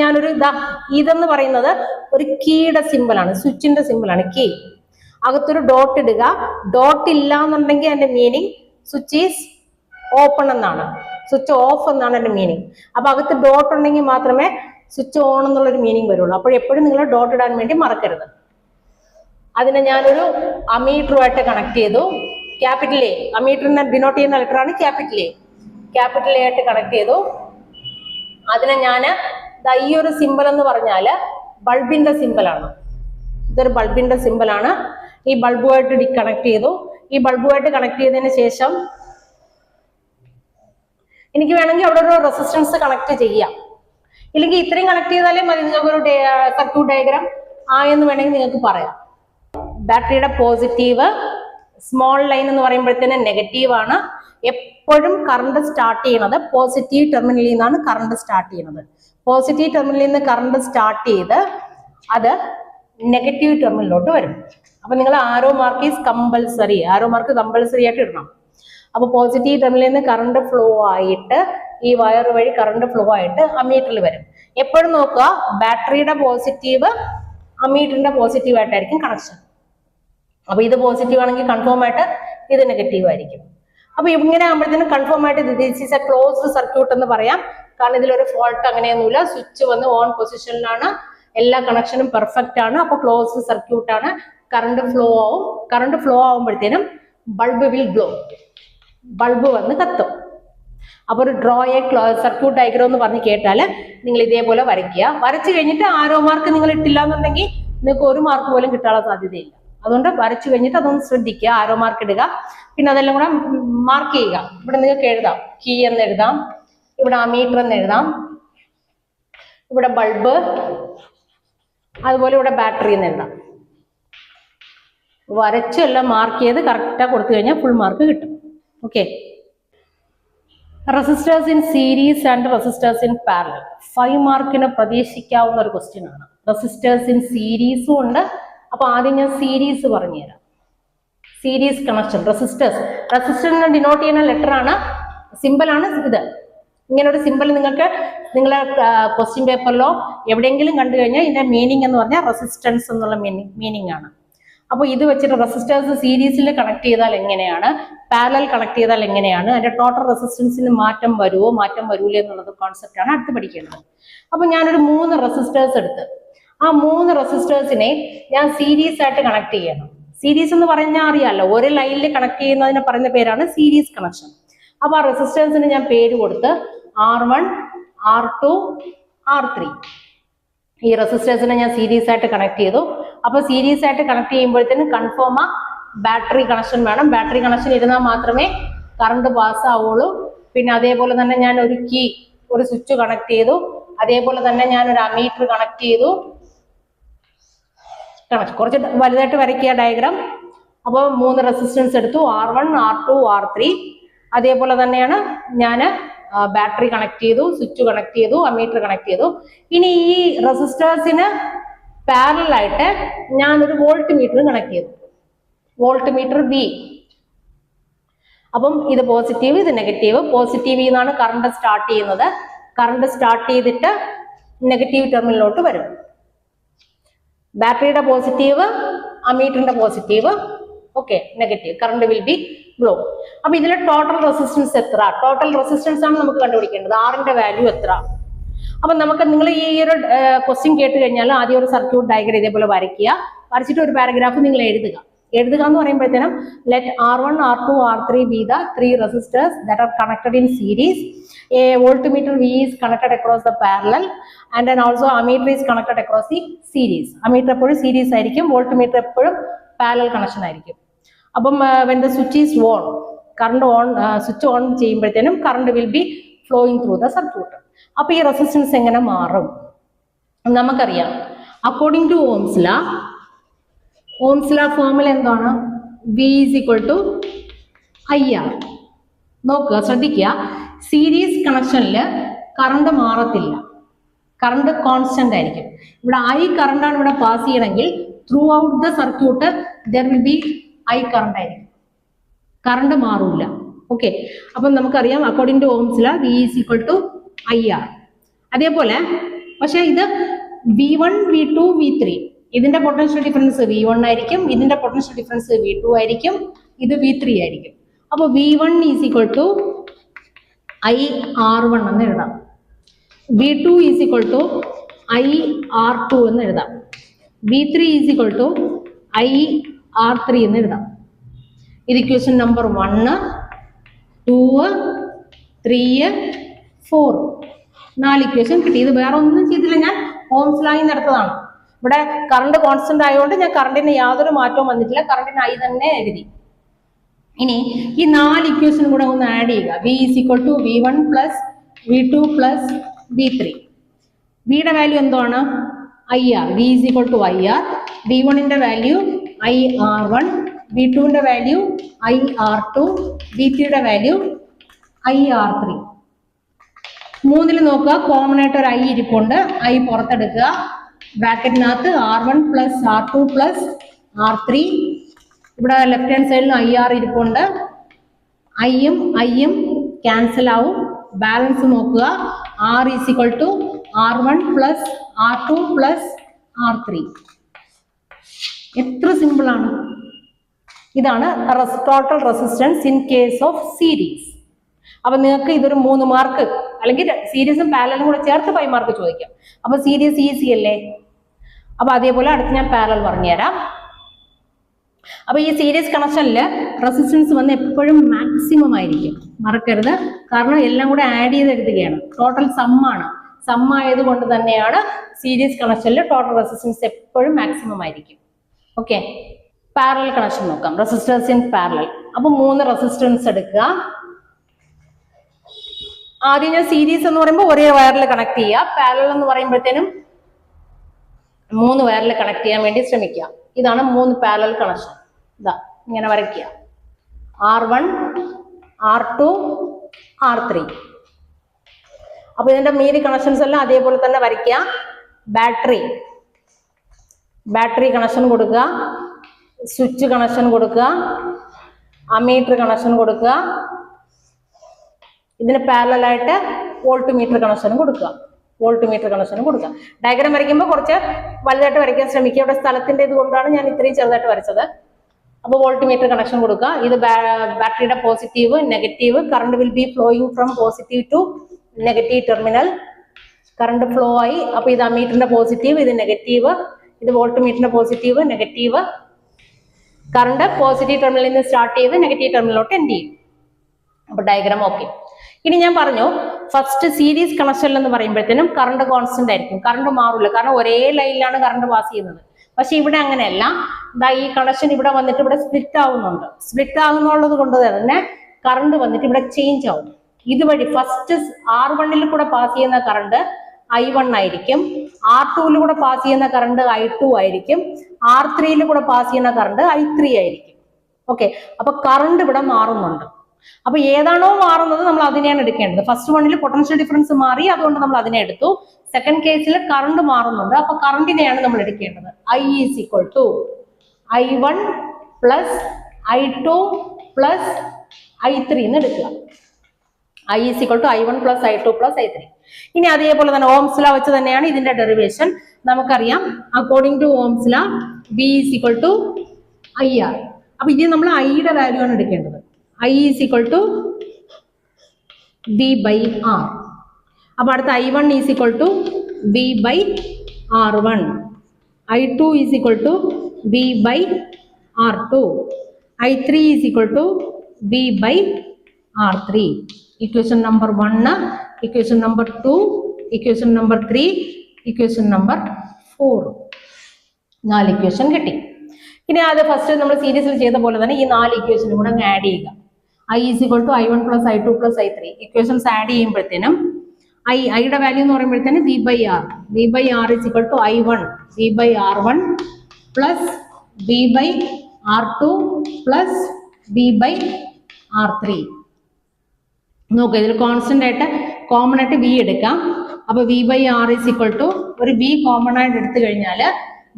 ഞാനൊരു ഇതാ ഇതെന്ന് പറയുന്നത് ഒരു കീയുടെ സിമ്പിളാണ് സ്വിച്ചിന്റെ സിമ്പിളാണ് കീ. അകത്തൊരു ഡോട്ട് ഇടുക. ഡോട്ട് ഇല്ല എന്നുണ്ടെങ്കിൽ അതിന്റെ മീനിങ് സ്വിച്ച് ഈസ് ഓപ്പൺ എന്നാണ്. സ്വിച്ച് ഓഫ് എന്നാണ് എന്റെ മീനിങ് അപ്പൊ അകത്ത് ഡോട്ട് ഉണ്ടെങ്കിൽ മാത്രമേ സ്വിച്ച് ഓൺ എന്നുള്ളൊരു മീനിങ് വരുള്ളൂ. അപ്പോൾ എപ്പോഴും നിങ്ങൾ ഡോട്ട് ഇടാൻ വേണ്ടി മറക്കരുത്. അതിനെ ഞാനൊരു അമീറ്ററുമായിട്ട് കണക്ട് ചെയ്തു. ക്യാപിറ്റൽ എ അമീറ്ററിനെ ഡിനോട്ട് ചെയ്യുന്ന ലെറ്ററാണ് ക്യാപിറ്റൽ എ ക്യാപിറ്റൽ എ ആയിട്ട് കണക്ട് ചെയ്തു. അതിനെ ഞാൻ ഈ ഒരു സിമ്പൽ എന്ന് പറഞ്ഞാൽ ബൾബിന്റെ സിമ്പലാണ് ഇതൊരു ബൾബിന്റെ സിമ്പലാണ് ഈ ബൾബുമായിട്ട് കണക്ട് ചെയ്തു. ഈ ബൾബുമായിട്ട് കണക്ട് ചെയ്തതിന് ശേഷം എനിക്ക് വേണമെങ്കിൽ അവിടെ ഒരു റെസിസ്റ്റൻസ് കണക്ട് ചെയ്യാം. ഇല്ലെങ്കിൽ ഇത്രയും കണക്ട് ചെയ്താലേ മതി നിങ്ങൾക്ക് ഒരു സർക്യൂട്ട് ഡയഗ്രാം ആ എന്ന് വേണമെങ്കിൽ നിങ്ങൾക്ക് പറയാം. ബാറ്ററിയുടെ പോസിറ്റീവ് സ്മോൾ ലൈൻ എന്ന് പറയുമ്പോഴത്തേന് നെഗറ്റീവ് ആണ്. എപ്പോഴും കറണ്ട് സ്റ്റാർട്ട് ചെയ്യുന്നത് പോസിറ്റീവ് ടെർമിനലിൽ നിന്നാണ് കറണ്ട് സ്റ്റാർട്ട് ചെയ്യുന്നത് പോസിറ്റീവ് ടെർമിനലിൽ നിന്ന് കറണ്ട് സ്റ്റാർട്ട് ചെയ്ത് അത് നെഗറ്റീവ് ടെർമിനലിലോട്ട് വരും. അപ്പൊ നിങ്ങൾ arrow mark is compulsory arrow mark compulsory ആയിട്ട് ഇടണം. അപ്പൊ പോസിറ്റീവ് ടെർമിനലിൽ നിന്ന് കറണ്ട് ഫ്ലോ ആയിട്ട് ഈ വയർ വഴി കറണ്ട് ഫ്ലോ ആയിട്ട് അമീറ്ററിൽ വരും. എപ്പോഴും നോക്കുക ബാറ്ററിയുടെ പോസിറ്റീവ് അമീറ്ററിന്റെ പോസിറ്റീവ് ആയിട്ടായിരിക്കും കണക്ഷൻ അപ്പൊ ഇത് പോസിറ്റീവ് ആണെങ്കിൽ കൺഫേം ആയിട്ട് ഇത് നെഗറ്റീവ് ആയിരിക്കും. അപ്പൊ ഇങ്ങനെ ആകുമ്പോഴത്തേനും കൺഫേം ആയിട്ട് this is a closed circuit എന്ന് പറയാം. കാരണം ഇതിലൊരു ഫോൾട്ട് അങ്ങനെയൊന്നുമില്ല. സ്വിച്ച് വന്ന് ഓൺ പൊസിഷനിലാണ് എല്ലാ കണക്ഷനും പെർഫെക്റ്റ് ആണ്. അപ്പൊ ക്ലോസ്ഡ് സർക്യൂട്ട് ആണ്. കറണ്ട് ഫ്ലോ ആവും. കറണ്ട് ഫ്ലോ ആവുമ്പോഴത്തേനും ബൾബ് വിൽ ഗ്ലോ ബൾബ് വന്ന് കത്തും. അപ്പൊ ഒരു ഡ്രോ എ സർക്യൂട്ട് ഡയഗ്രോ എന്ന് പറഞ്ഞ് കേട്ടാൽ നിങ്ങൾ ഇതേപോലെ വരയ്ക്കുക. വരച്ചു കഴിഞ്ഞിട്ട് ആരോ മാർക്ക് നിങ്ങൾ ഇട്ടില്ല എന്നുണ്ടെങ്കിൽ നിങ്ങൾക്ക് ഒരു മാർക്ക് പോലും കിട്ടാനുള്ള സാധ്യതയില്ല. അതുകൊണ്ട് വരച്ചു കഴിഞ്ഞിട്ട് അതൊന്ന് ശ്രദ്ധിക്കുക. ആരോ മാർക്ക് ഇടുക. പിന്നെ അതെല്ലാം കൂടെ മാർക്ക് ചെയ്യുക. ഇവിടെ നിങ്ങൾക്ക് എഴുതാം. കീ എന്ന് എഴുതാം. ഇവിടെ അമീറ്റർ എന്ന് എഴുതാം. ഇവിടെ ബൾബ് അതുപോലെ ഇവിടെ ബാറ്ററി എന്ന് എഴുതാം. വരച്ചെല്ലാം മാർക്ക് ചെയ്ത് കറക്റ്റാ കൊടുത്തു കഴിഞ്ഞാൽ ഫുൾ മാർക്ക് കിട്ടും. Okay resistors in series and resistors in parallel five മാർക്കിന് പ്രതീക്ഷിക്കാവുന്ന ഒരു ക്വസ്റ്റ്യൻ ആണ്. റെസിസ്റ്റേഴ്സ് ഇൻ സീരീസും ഉണ്ട്. അപ്പൊ ആദ്യം ഞാൻ സീരീസ് പറഞ്ഞുതരാം. സീരീസ് കണക്ഷൻ റെസിസ്റ്റേഴ്സ് റെസിസ്റ്ററിനെ ഡിനോട്ട് ചെയ്യുന്ന ലെറ്റർ ആണ്. സിമ്പിൾ ആണ് ഇത്. ഇങ്ങനെ ഒരു സിമ്പിൾ നിങ്ങൾക്ക് നിങ്ങളെ ക്വസ്റ്റ്യൻ പേപ്പറിലോ എവിടെയെങ്കിലും കണ്ടു കഴിഞ്ഞാൽ ഇതിന്റെ മീനിങ് എന്ന് പറഞ്ഞാൽ റെസിസ്റ്റൻസ് എന്നുള്ള മീനിങ് മീനിങ് ആണ്. അപ്പോൾ ഇത് വെച്ചിട്ട് റെസിസ്റ്റേഴ്സ് സീരീസിൽ കണക്ട് ചെയ്താൽ എങ്ങനെയാണ്? പാരലൽ കണക്ട് ചെയ്താൽ എങ്ങനെയാണ്? അതിന്റെ ടോട്ടൽ റെസിസ്റ്റൻസിന് മാറ്റം വരുമോ മാറ്റം വരൂലേ എന്നുള്ളത് കോൺസെപ്റ്റ് ആണ് അടുത്ത് പഠിക്കേണ്ടത്. അപ്പോൾ ഞാനൊരു മൂന്ന് റെസിസ്റ്റേഴ്സ് എടുത്ത്. ആ മൂന്ന് റെസിസ്റ്റേഴ്സിനെ ഞാൻ സീരീസ് ആയിട്ട് കണക്ട് ചെയ്യണം. സീരീസ് എന്ന് പറഞ്ഞാൽ അറിയാമല്ലോ ഒരു ലൈനിൽ കണക്ട് ചെയ്യുന്നതിന് പറയുന്ന പേരാണ് സീരീസ് കണക്ഷൻ അപ്പൊ ആ റെസിസ്റ്റൻസിന് ഞാൻ പേര് കൊടുത്ത് R one R two R three ഈ റെസിസ്റ്റേഴ്സിനെ ഞാൻ സീരീസ് ആയിട്ട് കണക്ട് ചെയ്തു. അപ്പൊ സീരീസ് ആയിട്ട് കണക്ട് ചെയ്യുമ്പോഴത്തേനും കൺഫേം ആ ബാറ്ററി കണക്ഷൻ വേണം. ബാറ്ററി കണക്ഷൻ ഇരുന്നാൽ മാത്രമേ കറണ്ട് പാസ് ആവുള്ളൂ. പിന്നെ അതേപോലെ തന്നെ ഞാൻ ഒരു കീ ഒരു സ്വിച്ച് കണക്ട് ചെയ്തു. അതേപോലെ തന്നെ ഞാൻ ഒരു അമീറ്റർ കണക്ട് ചെയ്തു. കണക്ഷൻ കുറച്ച് വലുതായിട്ട് വരയ്ക്കുക ഡയഗ്രാം അപ്പോൾ മൂന്ന് റെസിസ്റ്റൻസ് എടുത്തു. R one R two R three അതേപോലെ തന്നെയാണ് ഞാൻ ബാറ്ററി കണക്ട് ചെയ്തു സ്വിച്ച് കണക്ട് ചെയ്തു അമീറ്റർ കണക്ട് ചെയ്തു. ഇനി ഈ റെസിസ്റ്റേഴ്സിന് പാരലായിട്ട് ഞാനൊരു വോൾട്ട് മീറ്റർ കണക്ട് ചെയ്തു. വോൾട്ട് മീറ്റർ ബി അപ്പം ഇത് പോസിറ്റീവ് ഇത് നെഗറ്റീവ് പോസിറ്റീവ് നിന്നാണ് കറണ്ട് സ്റ്റാർട്ട് ചെയ്യുന്നത്. കറണ്ട് സ്റ്റാർട്ട് ചെയ്തിട്ട് നെഗറ്റീവ് ടെർമിനലിലോട്ട് വരും. ബാറ്ററിയുടെ positive അമീറ്ററിന്റെ positive okay negative current will be glow അപ്പൊ ഇതിലെ ടോട്ടൽ റെസിസ്റ്റൻസ് എത്ര ടോട്ടൽ റെസിസ്റ്റൻസ് ആണ് നമുക്ക് കണ്ടുപിടിക്കേണ്ടത്. ആറിന്റെ വാല്യൂ എത്ര അപ്പൊ നമുക്ക് നിങ്ങൾ ഈ ഒരു ക്വസ്റ്റ്യൻ കേട്ട് കഴിഞ്ഞാൽ ആദ്യം ഒരു സർക്യൂട്ട് ഡയഗ്രം ഇതേപോലെ വരയ്ക്കുക. വരച്ചിട്ട് ഒരു പാരഗ്രാഫ് നിങ്ങൾ എഴുതുക. എഴുതുക എന്ന് പറയുമ്പോഴത്തേനും let R one R two R three be the resistors that are connected in series a voltmeter V is connected across the parallel and and also ammeter is connected across the series ammeter എപ്പോഴും series ആയിരിക്കും voltmeter എപ്പോഴും parallel connection ആയിരിക്കും. അപ്പം when the switch is on current on switch on ചെയ്യുമ്പോഴത്തേനും current will be flowing through the circuit അപ്പൊ ഈ resistance എങ്ങനെ മാറും? നമുക്കറിയാം. According to Ohm's law Ohm's law formula എന്താണ്? V is equal to I R നോക്കുക ശ്രദ്ധിക്കുക. സീരീസ് കണക്ഷനിൽ current മാറത്തില്ല. കറണ്ട് കോൺസ്റ്റന്റ് ആയിരിക്കും. ഇവിടെ ഐ കറണ്ടാണ് ഇവിടെ പാസ് ചെയ്യണമെങ്കിൽ through out the circuit there will be I current ആയിരിക്കും. കറണ്ട് മാറൂല. ഓക്കെ അപ്പം നമുക്കറിയാം according to Ohm's law V is equal to I R അതേപോലെ പക്ഷെ ഇത് V one V two V three ഇതിന്റെ പൊട്ടൻഷ്യൽ ഡിഫറൻസ് വി വൺ ആയിരിക്കും ഇതിന്റെ പൊട്ടൻഷ്യൽ ഡിഫറൻസ് വി ടു ആയിരിക്കും ഇത് വി ത്രീ ആയിരിക്കും. അപ്പോൾ V one is equal to I R one എന്ന് എഴുതാം. V two is equal to I R two എന്ന് എഴുതാം. V three is equal to I R three എന്ന് എഴുതാം. ഇത് equation number one two three four നാല് ഇക്വേഷൻ കിട്ടി ഇത് വേറെ ഒന്നും ചെയ്തില്ല ഞാൻ. ഹോംസ് ലായി നടത്തതാണ് ഇവിടെ കറണ്ട് കോൺസ്റ്റന്റ് ആയതുകൊണ്ട് ഞാൻ കറണ്ടിന് യാതൊരു മാറ്റവും വന്നിട്ടില്ല. കറണ്ടിന് ഐ തന്നെ എഴുതി. ഇനി ഈ നാല് ഇക്വേഷനും കൂടെ ഒന്ന് ആഡ് ചെയ്യുക. V is equal to V one plus V two plus V three വിയുടെ വാല്യൂ എന്താണ്? I R V is equal to I R V വണ്ണിന്റെ value I R one V ടുവിന്റെ value I R two V ത്രീയുടെ value I R three മൂന്നിൽ നോക്കുക common ആയിട്ട് ഒരു I ഇരിപ്പുണ്ട്. ഐ പുറത്തെടുക്കുക. ബ്രാക്കറ്റിനകത്ത് R one plus R two plus R three ഇവിടെ ലെഫ്റ്റ് ഹാൻഡ് സൈഡിൽ ഐ ആർ ഇരിപ്പുണ്ട്. ഐയും ഐയും ക്യാൻസൽ ആവും. ബാലൻസ് നോക്കുക. R is equal to R one plus R two plus R three എത്ര സിമ്പിൾ ആണ്? ഇതാണ് total resistance in case of series അപ്പൊ നിങ്ങൾക്ക് ഇതൊരു മൂന്ന് മാർക്ക് അല്ലെങ്കിൽ സീരീസും പാരലും കൂടെ ചേർത്ത് ഫൈവ് മാർക്ക് ചോദിക്കാം. അപ്പൊ സീരീസ് ഈസി അല്ലേ? അപ്പൊ അതേപോലെ അടുത്ത് ഞാൻ പാരൽ പറഞ്ഞുതരാം. അപ്പൊ ഈ സീരീസ് കണക്ഷനിൽ റെസിസ്റ്റൻസ് വന്ന് എപ്പോഴും മാക്സിമം ആയിരിക്കും. മറക്കരുത്. കാരണം എല്ലാം കൂടെ ആഡ് ചെയ്ത് എഴുതുകയാണ്. ടോട്ടൽ സമ്മാണ് സമ്മായത് കൊണ്ട് തന്നെയാണ് സീരീസ് കണക്ഷനിൽ ടോട്ടൽ റെസിസ്റ്റൻസ് എപ്പോഴും മാക്സിമം ആയിരിക്കും. ഓക്കെ പാരലൽ കണക്ഷൻ നോക്കാം. റെസിസ്റ്റൻസ് ഇൻ പാരലൽ അപ്പൊ മൂന്ന് റെസിസ്റ്റൻസ് എടുക്കുക. ആദ്യം ഞാൻ സീരീസ് എന്ന് പറയുമ്പോൾ ഒരേ വയറിൽ കണക്ട് ചെയ്യുക. പാരലൽ എന്ന് പറയുമ്പോഴത്തേനും മൂന്ന് വയറിൽ കണക്ട് ചെയ്യാൻ വേണ്ടി ശ്രമിക്കുക. ഇതാണ് മൂന്ന് പാരലൽ കണക്ഷൻ ഇതാ ഇങ്ങനെ വരയ്ക്കുക. R one R two R three അപ്പൊ ഇതിന്റെ മീതി കണക്ഷൻസ് എല്ലാം അതേപോലെ തന്നെ വരയ്ക്കുക. ബാറ്ററി ബാറ്ററി കണക്ഷൻ കൊടുക്കുക. സ്വിച്ച് കണക്ഷൻ കൊടുക്കുക. അമീറ്റർ കണക്ഷൻ കൊടുക്കുക. ഇതിന് പാരലായിട്ട് വോൾട്ട് മീറ്റർ കണക്ഷനും കൊടുക്കുക. വോൾട്ട് മീറ്റർ കണക്ഷനും കൊടുക്കുക. ഡയഗ്രാം വരയ്ക്കുമ്പോൾ കുറച്ച് വലുതായിട്ട് വരയ്ക്കാൻ ശ്രമിക്കുക. ഇവിടെ സ്ഥലത്തിന്റെ ഇത് ഞാൻ ഇത്രയും ചെറുതായിട്ട് വരച്ചത്. അപ്പോൾ വോൾട്ട് മീറ്റർ കണക്ഷൻ കൊടുക്കുക. ഇത് ബാറ്ററിയുടെ positive negative current will be flowing from positive to negative terminal current flow ആയി. അപ്പോൾ ഇത് അമീറ്ററിന്റെ പോസിറ്റീവ് ഇത് നെഗറ്റീവ് ഇത് വോൾട്ട് മീറ്ററിന്റെ പോസിറ്റീവ് നെഗറ്റീവ് കറണ്ട് പോസിറ്റീവ് ടെർമിനലിൽ നിന്ന് സ്റ്റാർട്ട് ചെയ്ത് നെഗറ്റീവ് ടെർമിനലിലോട്ട് എൻഡ് ചെയ്യും. അപ്പൊ ഡയഗ്രാം ഓക്കെ ഇനി ഞാൻ പറഞ്ഞു ഫസ്റ്റ് സീരീസ് കണക്ഷൻ എന്ന് പറയുമ്പോഴത്തേനും കറണ്ട് കോൺസ്റ്റന്റ് ആയിരിക്കും. കറണ്ട് മാറില്ല കാരണം ഒരേ ലൈനിലാണ് കറണ്ട് പാസ് ചെയ്യുന്നത്. പക്ഷെ ഇവിടെ അങ്ങനെയല്ല. ദാ ഈ കണക്ഷൻ ഇവിടെ വന്നിട്ട് ഇവിടെ സ്പ്ലിറ്റ് ആവുന്നുണ്ട്. സ്പ്ലിറ്റ് ആകുന്നുള്ളത് കൊണ്ട് തന്നെ കറണ്ട് വന്നിട്ട് ഇവിടെ ചേഞ്ച് ആവും. ഇതുവഴി ഫസ്റ്റ് ആർ വണ്ണിൽ കൂടെ പാസ് ചെയ്യുന്ന കറണ്ട് ഐ വൺ ആയിരിക്കും. ആർ ടൂവിൽ കൂടെ പാസ് ചെയ്യുന്ന കറണ്ട് ഐ ടു ആയിരിക്കും. ആർ ത്രീയിൽ കൂടെ പാസ് ചെയ്യുന്ന കറണ്ട് ഐ ത്രീ ആയിരിക്കും. ഓക്കെ അപ്പൊ കറണ്ട് ഇവിടെ മാറുന്നുണ്ട്. അപ്പൊ ഏതാണോ മാറുന്നത് നമ്മൾ അതിനെയാണ് എടുക്കേണ്ടത്. ഫസ്റ്റ് വണ്ണിൽ പൊട്ടൻഷ്യൽ ഡിഫറൻസ് മാറി അതുകൊണ്ട് നമ്മൾ അതിനെ എടുത്തു. സെക്കൻഡ് കേസിൽ കറണ്ട് മാറുന്നുണ്ട്. അപ്പൊ കറണ്ടിനെയാണ് നമ്മൾ എടുക്കേണ്ടത്. I is equal to I one plus I two plus I three എന്ന് എടുക്കുക. I is equal to I one plus I two plus I three ഇനി അതേപോലെ തന്നെ ഓംസ് ലാ വെച്ച് തന്നെയാണ് ഇതിന്റെ ഡെറിവേഷൻ നമുക്കറിയാം according to Ohm's law V is equal to I R അപ്പൊ ഇനി നമ്മൾ ഐയുടെ വാല്യൂ ആണ് എടുക്കേണ്ടത്. I is equal to V by R അപ്പൊ അടുത്ത I one is equal to V by R one I two is equal to V by R two I three is equal to V by R three equation number one equation number two equation number three equation number four നാല് equation കിട്ടി. ഇനി അത് first നമ്മൾ സീരീസിൽ ചെയ്ത പോലെ തന്നെ ഈ നാല് ഇക്വേഷനും കൂടെ അങ്ങ് ആഡ് ചെയ്യുക. I is equal to I one plus I two plus I three equations add ചെയ്യുമ്പോഴത്തേനും I ഐയുടെ വാല്യൂ എന്ന് പറയുമ്പോഴത്തേനും V by R V by R is equal to I one V by R one plus V by R two plus V by R three നോക്കുക ഇതിൽ constant ആയിട്ട് common ആയിട്ട് V എടുക്കാം. അപ്പൊ V by R is equal to ഒരു V common ആയിട്ട് എടുത്തു കഴിഞ്ഞാൽ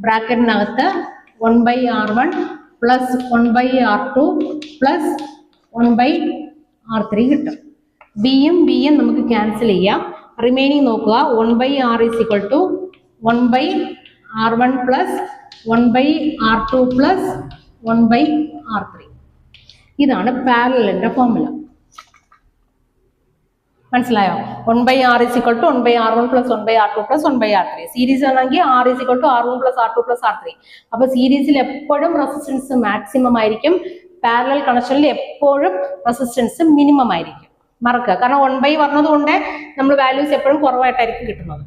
ബ്രാക്കറ്റിനകത്ത് one by R one plus one by R two plus one by R three കിട്ടും. ബിയും ബിയും നമുക്ക് ക്യാൻസൽ ചെയ്യാം. റിമൈനിങ് നോക്കുക. One by R is equal to one by R one plus one by R two plus one by R three ഇതാണ് പാരലിന്റെ formula മനസ്സിലായോ? One by R is equal to one by R one plus one by R two plus one by R three series ആണെങ്കിൽ R is equal to R one plus R two plus R three അപ്പൊ സീരീസിൽ എപ്പോഴും resistance maximum ആയിരിക്കും. Parallel കണക്ഷനിൽ എപ്പോഴും resistance minimum ആയിരിക്കും. മറക്കുക. കാരണം വൺ ബൈ പറഞ്ഞതുകൊണ്ട് നമ്മൾ വാല്യൂസ് എപ്പോഴും കുറവായിട്ടായിരിക്കും കിട്ടുന്നത്.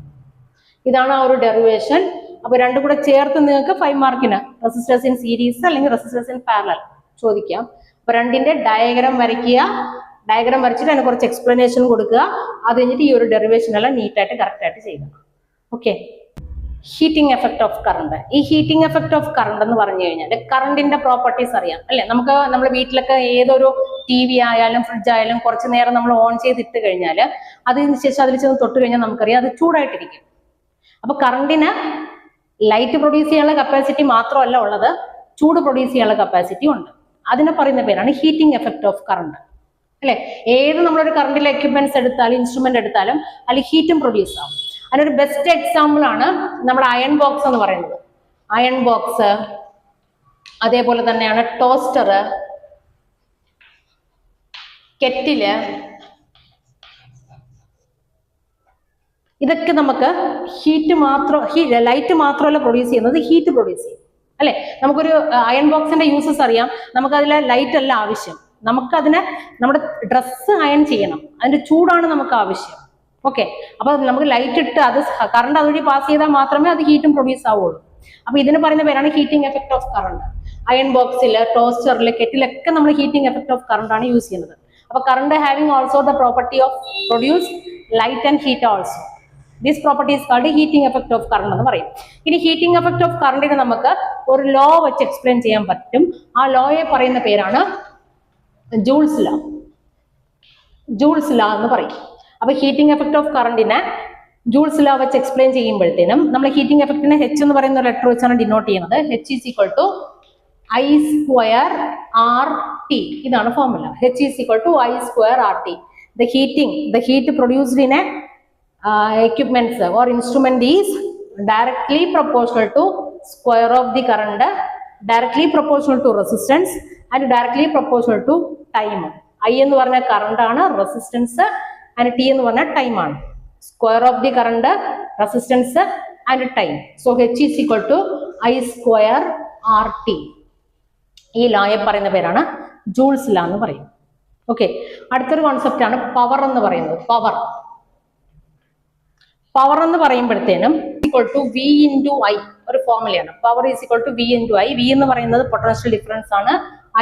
ഇതാണ് ആ ഒരു ഡെറിവേഷൻ അപ്പൊ രണ്ടും കൂടെ ചേർത്ത് നിങ്ങൾക്ക് ഫൈവ് മാർക്കിന് റെസിസ്റ്റൻസ് ഇൻ സീരീസ് അല്ലെങ്കിൽ റെസിസ്റ്റൻസ് ഇൻ പാരലൽ ചോദിക്കാം. അപ്പൊ രണ്ടിന്റെ ഡയഗ്രാം വരയ്ക്കുക. ഡയഗ്രാം വരച്ചിട്ട് അതിന് കുറച്ച് എക്സ്പ്ലനേഷൻ കൊടുക്കുക. അത് കഴിഞ്ഞിട്ട് ഈ ഒരു ഡെറിവേഷൻ എല്ലാം നീറ്റായിട്ട് കറക്റ്റ് ആയിട്ട് ചെയ്യുക okay heating effect of current ഈ ഹീറ്റിംഗ് എഫക്ട് ഓഫ് കറണ്ട് എന്ന് പറഞ്ഞു കഴിഞ്ഞാൽ കറണ്ടിന്റെ പ്രോപ്പർട്ടീസ് അറിയാം. അല്ലെ? നമുക്ക് നമ്മുടെ വീട്ടിലൊക്കെ ഏതൊരു ടി വി ആയാലും ഫ്രിഡ്ജ് ആയാലും കുറച്ച് നേരം നമ്മൾ ഓൺ ചെയ്തിട്ട് കഴിഞ്ഞാൽ അതിന് ശേഷം അതിൽ ചെന്ന് തൊട്ട് കഴിഞ്ഞാൽ നമുക്കറിയാം അത് ചൂടായിട്ടിരിക്കും. അപ്പൊ കറണ്ടിന് ലൈറ്റ് പ്രൊഡ്യൂസ് ചെയ്യാനുള്ള കപ്പാസിറ്റി മാത്രമല്ല ഉള്ളത്. ചൂട് പ്രൊഡ്യൂസ് ചെയ്യാനുള്ള കപ്പാസിറ്റി ഉണ്ട്. അതിനെ പറയുന്ന പേരാണ് ഹീറ്റിംഗ് എഫക്ട് ഓഫ് കറണ്ട് അല്ലെ? ഏത് നമ്മളൊരു കറണ്ടിലെ എക്യുപ്മെന്റ്സ് എടുത്താലും ഇൻസ്ട്രുമെന്റ് എടുത്താലും അതിൽ ഹീറ്റും പ്രൊഡ്യൂസ് ആവും. അതിനൊരു ബെസ്റ്റ് എക്സാമ്പിൾ ആണ് നമ്മുടെ അയൺ ബോക്സ് എന്ന് പറയുന്നത്. അയൺ ബോക്സ് അതേപോലെ തന്നെയാണ് ടോസ്റ്റർ കെറ്റിൽ ഇതൊക്കെ നമുക്ക് ഹീറ്റ് മാത്രം ലൈറ്റ് മാത്രമല്ല പ്രൊഡ്യൂസ് ചെയ്യുന്നത് ഹീറ്റ് പ്രൊഡ്യൂസ് ചെയ്യും. അല്ലെ? നമുക്കൊരു അയൺ ബോക്സിന്റെ യൂസസ് അറിയാം. നമുക്ക് അതിലെ ലൈറ്റ് അല്ല ആവശ്യം. നമുക്കതിനെ നമ്മുടെ ഡ്രസ്സ് അയൺ ചെയ്യണം. അതിന്റെ ചൂടാണ് നമുക്ക് ആവശ്യം. ഓക്കെ അപ്പൊ നമുക്ക് ലൈറ്റ് ഇട്ട് അത് കറണ്ട് അതുവഴി പാസ് ചെയ്താൽ മാത്രമേ അത് ഹീറ്റും പ്രൊഡ്യൂസ് ആവുള്ളൂ. അപ്പൊ ഇതിന് പറയുന്ന പേരാണ് heating effect of current iron ബോക്സിൽ ടോസ്റ്ററിൽ കെറ്റിലൊക്കെ നമ്മൾ ഹീറ്റിംഗ് എഫക്ട് ഓഫ് കറണ്ട് ആണ് യൂസ് ചെയ്യുന്നത്. അപ്പൊ current having also the property of produce light and heat also these properties called heating effect of current എന്ന് പറയും. ഇനി ഹീറ്റിംഗ് എഫക്ട് ഓഫ് കറണ്ടിന് നമുക്ക് ഒരു ലോ വെച്ച് എക്സ്പ്ലെയിൻ ചെയ്യാൻ പറ്റും. ആ ലോയെ പറയുന്ന പേരാണ് ജൂൾസ് ലാ ജൂൾസ് ലാ എന്ന് പറയും. അപ്പൊ ഹീറ്റിംഗ് എഫക്ട് ഓഫ് കറണ്ടിനെ ജൂൾസ് ലാ വെച്ച് എക്സ്പ്ലെയിൻ ചെയ്യുമ്പോഴത്തേനും നമ്മൾ ഹീറ്റിംഗ് എഫക്റ്റിനെ എച്ച് എന്ന് പറയുന്ന ലെറ്റർ വെച്ചാണ് ഡിനോട്ട് ചെയ്യുന്നത്. H is equal to I square R T ഇതാണ് formula H is equal to I square R T the heating the heat produced in a equipments or instrument is directly proportional to square of the current directly proportional to resistance. And directly proportional to time I എന്ന് പറഞ്ഞ current ആണ് resistance and T എന്ന് പറഞ്ഞ time ആണ്. Square of the current resistance and time so H is equal to I square R T ഈ ലായ പറയുന്ന പേരാണ് ജൂൾസ് ലാ എന്ന് പറയും. ഓക്കെ അടുത്തൊരു കോൺസെപ്റ്റ് ആണ് പവർ എന്ന് പറയുന്നത്. പവർ പവർ എന്ന് പറയുമ്പോഴത്തേനും equal to V into I ഒരു ഫോർമുലയാണ് power is equal to V into I V എന്ന് പറയുന്നത് പൊട്ടൻഷ്യൽ ഡിഫറൻസ് ആണ്.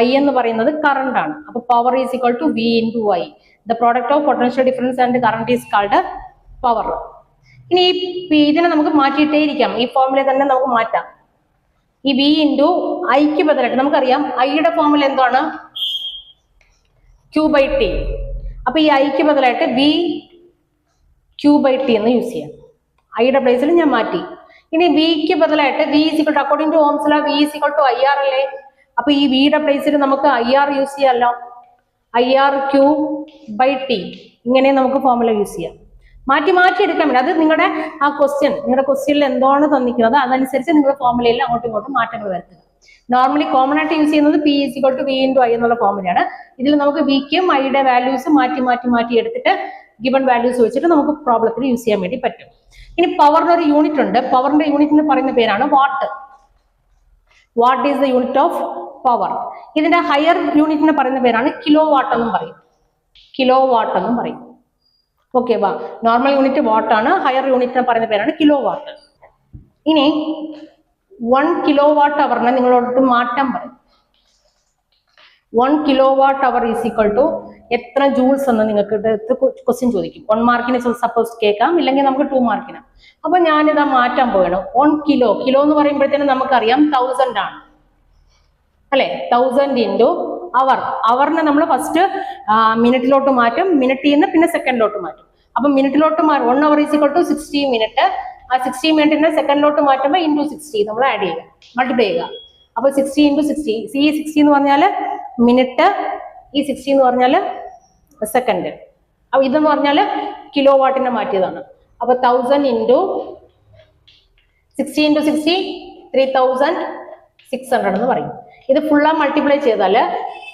ഐ എന്ന് പറയുന്നത് കറണ്ട് ആണ്. അപ്പൊ power is equal to V into I the product of potential difference and current is called power ഇനി ഈ ഇതിനെ നമുക്ക് മാറ്റിയിട്ടേ ഇരിക്കാം. ഈ ഫോമിലെ തന്നെ നമുക്ക് മാറ്റാം. ഈ വി ഇന്റു ഐക്ക് ബദലായിട്ട് നമുക്കറിയാം ഐയുടെ ഫോമിൽ എന്താണ്? ക്യൂ ബൈ ടി അപ്പൊ ഈ ഐക്ക് ബദലായിട്ട് വി ക്യൂ ബൈ ടി എന്ന് യൂസ് ചെയ്യാം. ഐയുടെ പ്ലേസിൽ ഞാൻ മാറ്റി. ഇനി വിക്ക് ബദലായിട്ട് V is equal to according to law V is equal to I R അല്ലേ? അപ്പൊ ഈ വിയുടെ പ്ലേസിൽ നമുക്ക് ഐ ആർ യൂസ് ചെയ്യാമല്ലോ I R Q by T ഇങ്ങനെ നമുക്ക് ഫോർമുല യൂസ് ചെയ്യാം. മാറ്റി മാറ്റി എടുക്കാൻ വേണ്ടി അത് നിങ്ങളുടെ ആ ക്വസ്റ്റ്യൻ നിങ്ങളുടെ ക്വസ്റ്റ്യനിൽ എന്താണ് തന്നിരിക്കുന്നത്? അതനുസരിച്ച് നിങ്ങളുടെ ഫോർമുലയിൽ അങ്ങോട്ടും ഇങ്ങോട്ടും മാറ്റങ്ങൾ വരുത്തുക. നോർമലി കോമൺ ആയിട്ട് യൂസ് ചെയ്യുന്നത് P is equal to V into I എന്നുള്ള ഫോർമുലയാണ് ഇതിൽ നമുക്ക് വിക്കും ഐയുടെ വാല്യൂസ് മാറ്റി മാറ്റി മാറ്റി എടുത്തിട്ട് ഗിവൺ വാല്യൂസ് വെച്ചിട്ട് നമുക്ക് പ്രോബ്ലത്തിൽ യൂസ് ചെയ്യാൻ വേണ്ടി പറ്റും. ഇനി പവറിന്റെ ഒരു യൂണിറ്റ് ഉണ്ട്. പവറിന്റെ യൂണിറ്റ് എന്ന് പറയുന്ന പേരാണ് watt watt is the unit of power ഇതിന്റെ ഹയർ യൂണിറ്റിന് പറയുന്ന പേരാണ് കിലോ വാട്ട് എന്നും പറയും. കിലോ വാട്ട് എന്നും പറയും. ഓക്കെ വാ. നോർമൽ യൂണിറ്റ് വാട്ട് ആണ് ഹയർ യൂണിറ്റിന് പറയുന്ന പേരാണ് കിലോ വാട്ട് ഇനി വൺ കിലോ വാട്ട് അവറിനെ നിങ്ങളോട് മാറ്റാൻ പറയും. One kilowatt hour is equal to എത്ര ജൂൾസ് എന്ന് നിങ്ങൾക്ക് ക്വസ്റ്റ്യൻ ചോദിക്കും. വൺ മാർക്കിനെ സപ്പോസ് കേൾക്കാം ഇല്ലെങ്കിൽ നമുക്ക് ടു മാർക്കിന് അപ്പൊ ഞാനിതാ മാറ്റാൻ പോകണം വൺ കിലോ കിലോ എന്ന് പറയുമ്പോഴത്തേനും നമുക്കറിയാം തൗസൻഡ് ആണ്. അല്ലെ? തൗസൻഡ് ഇന്റു അവർ അവറിനെ നമ്മൾ ഫസ്റ്റ് മിനിറ്റിലോട്ട് മാറ്റും. മിനിറ്റിൽ നിന്ന് പിന്നെ സെക്കൻഡിലോട്ട് മാറ്റും. അപ്പൊ മിനിറ്റിലോട്ട് മാറും one hour is equal to sixty minute ആ സിക്സ്റ്റി മിനിറ്റിനെ സെക്കൻഡിലോട്ട് മാറ്റുമ്പോൾ ഇന്റു സിക്സ്റ്റി നമ്മൾ ആഡ് ചെയ്യുക. മൾട്ടിപ്ലൈ ചെയ്യുക. അപ്പൊ സിക്സ്റ്റി ഇന്റു സിക്സ്റ്റി സി സിക്സ്റ്റി എന്ന് പറഞ്ഞാൽ മിനിറ്റ് ഈ സിക്സ്റ്റി എന്ന് പറഞ്ഞാൽ സെക്കൻഡ് അപ്പൊ ഇതെന്ന് പറഞ്ഞാൽ കിലോ വാട്ടിനെ മാറ്റിയതാണ്. അപ്പൊ thousand into sixty into sixty three thousand six hundred എന്ന് പറയും. ഇത് ഫുള്ളാ മൾട്ടിപ്ലൈ ചെയ്താൽ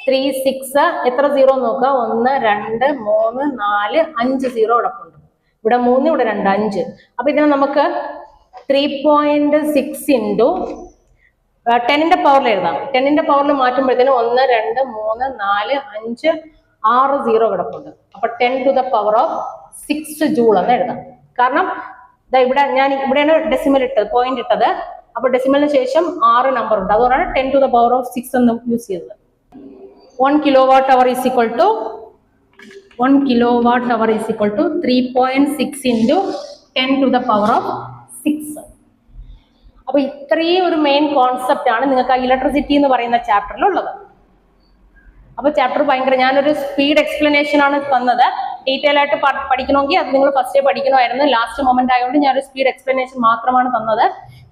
ത്രീ സിക്സ് എത്ര സീറോ നോക്കുക? ഒന്ന് രണ്ട് മൂന്ന് നാല് അഞ്ച് സീറോ ഉണ്ട് ഇവിടെ മൂന്ന് ഇവിടെ രണ്ട് അഞ്ച്. അപ്പൊ ഇതിനെ നമുക്ക് ത്രീ പോയിന്റ് സിക്സ് ഇന്റു ടെന്നിന്റെ പവറിൽ എഴുതാം. ടെന്നിന്റെ പവറിൽ മാറ്റുമ്പോഴത്തേനും ഒന്ന് രണ്ട് മൂന്ന് നാല് അഞ്ച് ആറ് സീറോ കിടപ്പുണ്ട് അപ്പൊ ten to the power of six joule എന്ന് എഴുതാം. കാരണം ഇവിടെ ഞാൻ ഇവിടെയാണ് ഡെസിമൽ ഇട്ടത് പോയിന്റ് ഇട്ടത്. അപ്പൊ ഡെസിമലിന് ശേഷം ആറ് നമ്പർ ഉണ്ട്. അതുകൊണ്ടാണ് ten to the power of six എന്ന് യൂസ് ചെയ്തത്. One kilowatt hour is equal to one kilowatt hour is equal to three point six into ten to the power of six അപ്പൊ ഇത്രയും ഒരു മെയിൻ കോൺസെപ്റ്റ് ആണ് നിങ്ങൾക്ക് ആ electricity എന്ന് പറയുന്ന ചാപ്റ്ററിൽ ഉള്ളത്. അപ്പൊ ചാപ്റ്റർ ഭയങ്കര ഞാനൊരു സ്പീഡ് എക്സ്പ്ലനേഷൻ ആണ് തന്നത്. ഡീറ്റെയിൽ ആയിട്ട് പഠിക്കണമെങ്കിൽ അത് നിങ്ങൾ ഫസ്റ്റ് പഠിക്കണമായിരുന്നു. ലാസ്റ്റ് മൊമെന്റ് ആയതുകൊണ്ട് ഞാനൊരു സ്പീഡ് എക്സ്പ്ലനേഷൻ മാത്രമാണ് തന്നത്.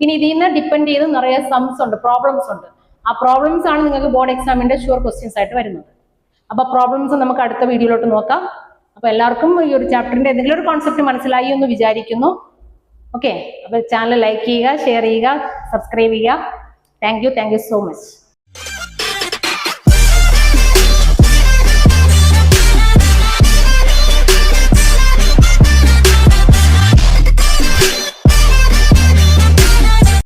ഇനി ഇതിൽ നിന്ന് ഡിപ്പെൻഡ് ചെയ്ത് നിറയെ സംസ് ഉണ്ട് പ്രോബ്ലംസ് ഉണ്ട്. ആ പ്രോബ്ലംസ് ആണ് നിങ്ങൾക്ക് ബോർഡ് എക്സാമിന്റെ ഷുവർ ക്വസ്റ്റ്യൻസ് ആയിട്ട് വരുന്നത്. അപ്പൊ പ്രോബ്ലംസ് നമുക്ക് അടുത്ത വീഡിയോയിലോട്ട് നോക്കാം. അപ്പൊ എല്ലാവർക്കും ഈ ഒരു ചാപ്റ്ററിന്റെ എന്തെങ്കിലും ഒരു കോൺസെപ്റ്റ് മനസ്സിലായി എന്ന് വിചാരിക്കുന്നു. ഓക്കെ അപ്പൊ ചാനൽ ലൈക്ക് ചെയ്യുക ഷെയർ ചെയ്യുക സബ്സ്ക്രൈബ് ചെയ്യുക. Thank you thank you so much